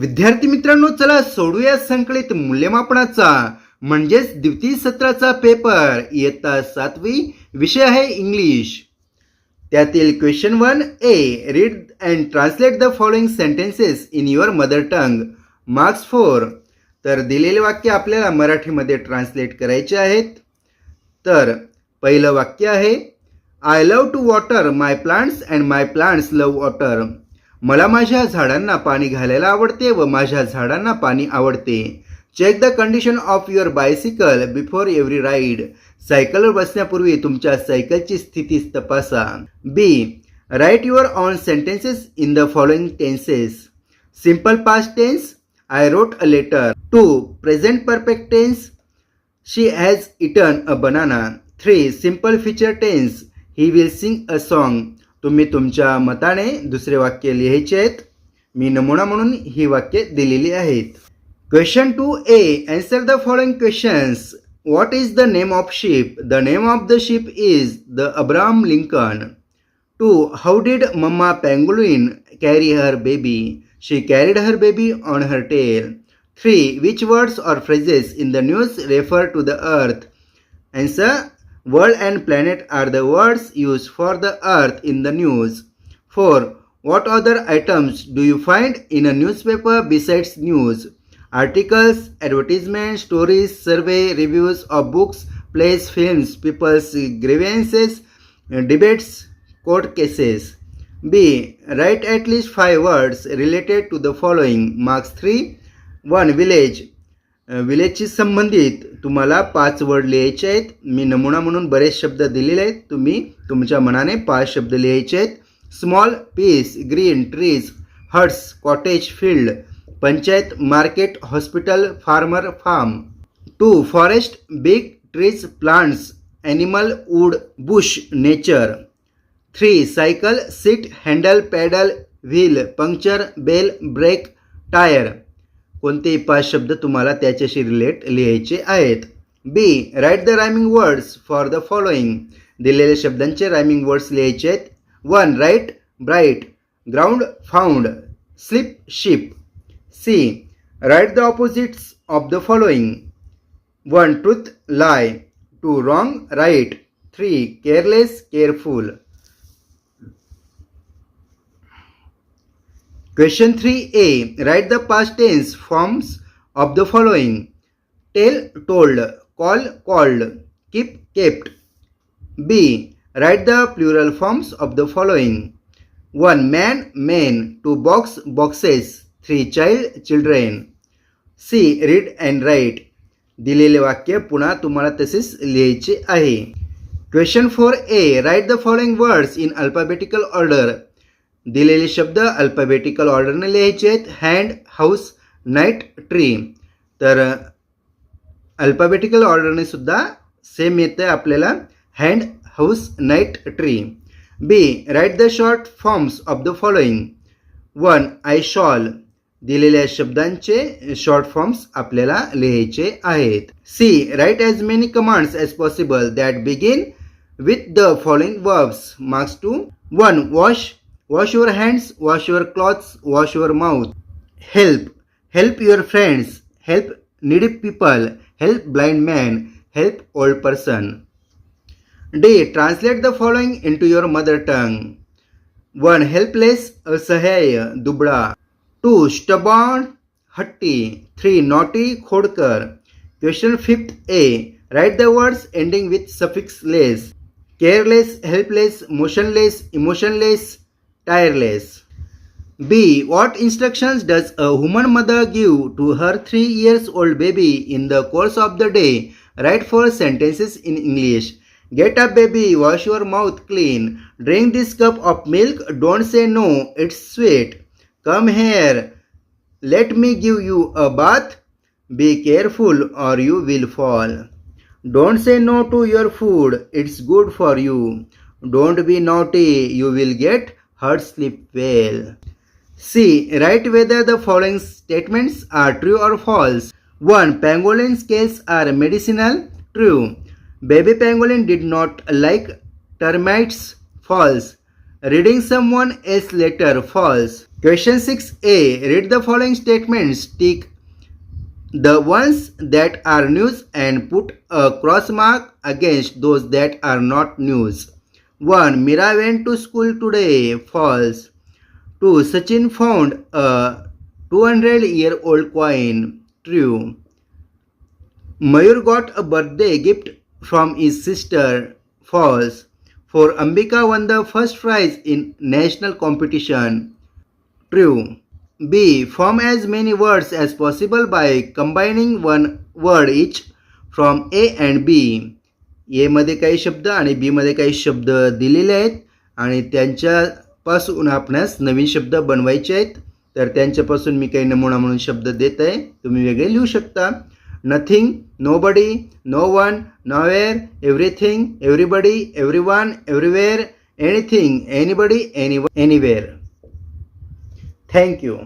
विद्यार्थी मित्रांनो चला सोडूया संकलित मूल्यमापनाचा. म्हणजेच द्वितीय सत्राचा पेपर इयत्ता सातवी विषय आहे इंग्लिश त्यातील question one A read and translate the following sentences in your mother tongue marks four तर दिलेले वाक्य आपल्याला मराठीमध्ये ट्रान्सलेट करायचे आहेत. तर पहिलं वाक्य आहे I love to water my plants and my plants love water मला माझ्या झाडांना पाणी घालायला आवडते व माझ्या झाडांना पाणी आवडते. Check the condition of your bicycle before every ride सायकलवर बसण्यापूर्वी तुमच्या सायकलची स्थिती तपासा. B write your own sentences in the following tenses simple past tense I wrote a letter two present perfect tense she has eaten a banana three simple future tense he will sing a song तुम्ही तुमच्या मताने दुसरे वाक्य लिहायचे आहेत. मी नमुना म्हणून ही वाक्य दिलेली आहेत. Question two A answer the following questions what is the name of ship the name of the ship is the Abraham Lincoln two how did mama pangolin carry her baby she carried her baby on her tail three which words or phrases in the news refer to the earth Answer World and planet are the words used for the earth in the news. 4. What other items do you find in a newspaper besides news? Articles, advertisements, stories, survey, reviews of books, plays, films, people's grievances, debates, court cases. B. Write at least 5 words related to the following. Marks 3. 1. Village. विलेजशी संबंधित तुम्हाला पाच word लिहायचे आहेत. मी नमुना म्हणून बरेच शब्द दिलेले आहेत. तुम्ही तुमच्या मनाने पाच शब्द लिहायचे आहेत. Small piece green trees huts cottage field panchayat market hospital farmer farm two forest big trees plants animal wood bush nature three cycle seat handle pedal wheel puncture bell brake tyre कोणतेही पाच शब्द तुम्हाला त्याच्याशी relate लिहायचे आहेत. B write the rhyming words for the following दिलेल्या शब्दांचे rhyming words लिहायचे आहेत. One right bright ground found slip ship C write the opposites of the following one truth lie two wrong right three careless careful Question 3a. Write the past tense forms of the following. Tell, told. Call, called. Keep, kept. B. Write the plural forms of the following. 1. Man, men. 2. Box, boxes. 3. Child, children. C. Read and write. दिलेले वाक्य पुन्हा तुम्हाला तसेच लिहायचे आहे question four A write the following words in alphabetical order दिलेले शब्द alphabetical ऑर्डरने लिहायचे आहेत. हँड हाऊस नाईट ट्री तर अल्फाबेटिकल ऑर्डरने सुद्धा सेम येतं आहे आपल्याला. Hand house night tree B write the short forms of the following one I shall दिलेल्या शब्दांचे शॉर्ट फॉर्म्स आपल्याला लिहायचे आहेत. C write as many commands as possible that begin with the following verbs marks two one wash wash your hands wash your clothes wash your mouth help help your friends help needy people help blind man help old person D translate the following into your mother tongue one helpless असहाय्य दुबळा to stubborn हट्टी three naughty खोडकर question fifth A write the words ending with suffix less careless helpless motionless emotionless tireless. B. What instructions does a woman mother give to her three years old baby in the course of the day? Write four sentences in English. Get up, baby. Wash your mouth clean. Drink this cup of milk. Don't say no. It's sweet. Come here. Let me give you a bath. Be careful or you will fall. Don't say no to your food. It's good for you. Don't be naughty. You will get hurt. Sleep well. C. Write whether the following statements are true or false. 1. Pangolin scales are medicinal. True. Baby pangolin did not like termites. False. Reading someone else's letter. False. Question 6a. Read the following statements. Tick the ones that are news and put a cross mark against those that are not news. 1. Mira went to school today. False. 2. Sachin found a 200 year old coin. True. Mayur got a birthday gift from his sister. False. For Ambika won the first prize in national competition. True. B. Form as many words as possible by combining one word each from A and B. एमध्ये काही शब्द आणि बीमध्ये काही शब्द दिलेले आहेत. आणि त्यांच्यापासून आपणास नवीन शब्द बनवायचे आहेत. तर त्यांच्यापासून मी काही नमुना म्हणून शब्द देत आहे. तुम्ही वेगळे लिहू शकता. Nothing nobody no one nowhere everything everybody everyone everywhere anything anybody any anywhere thank you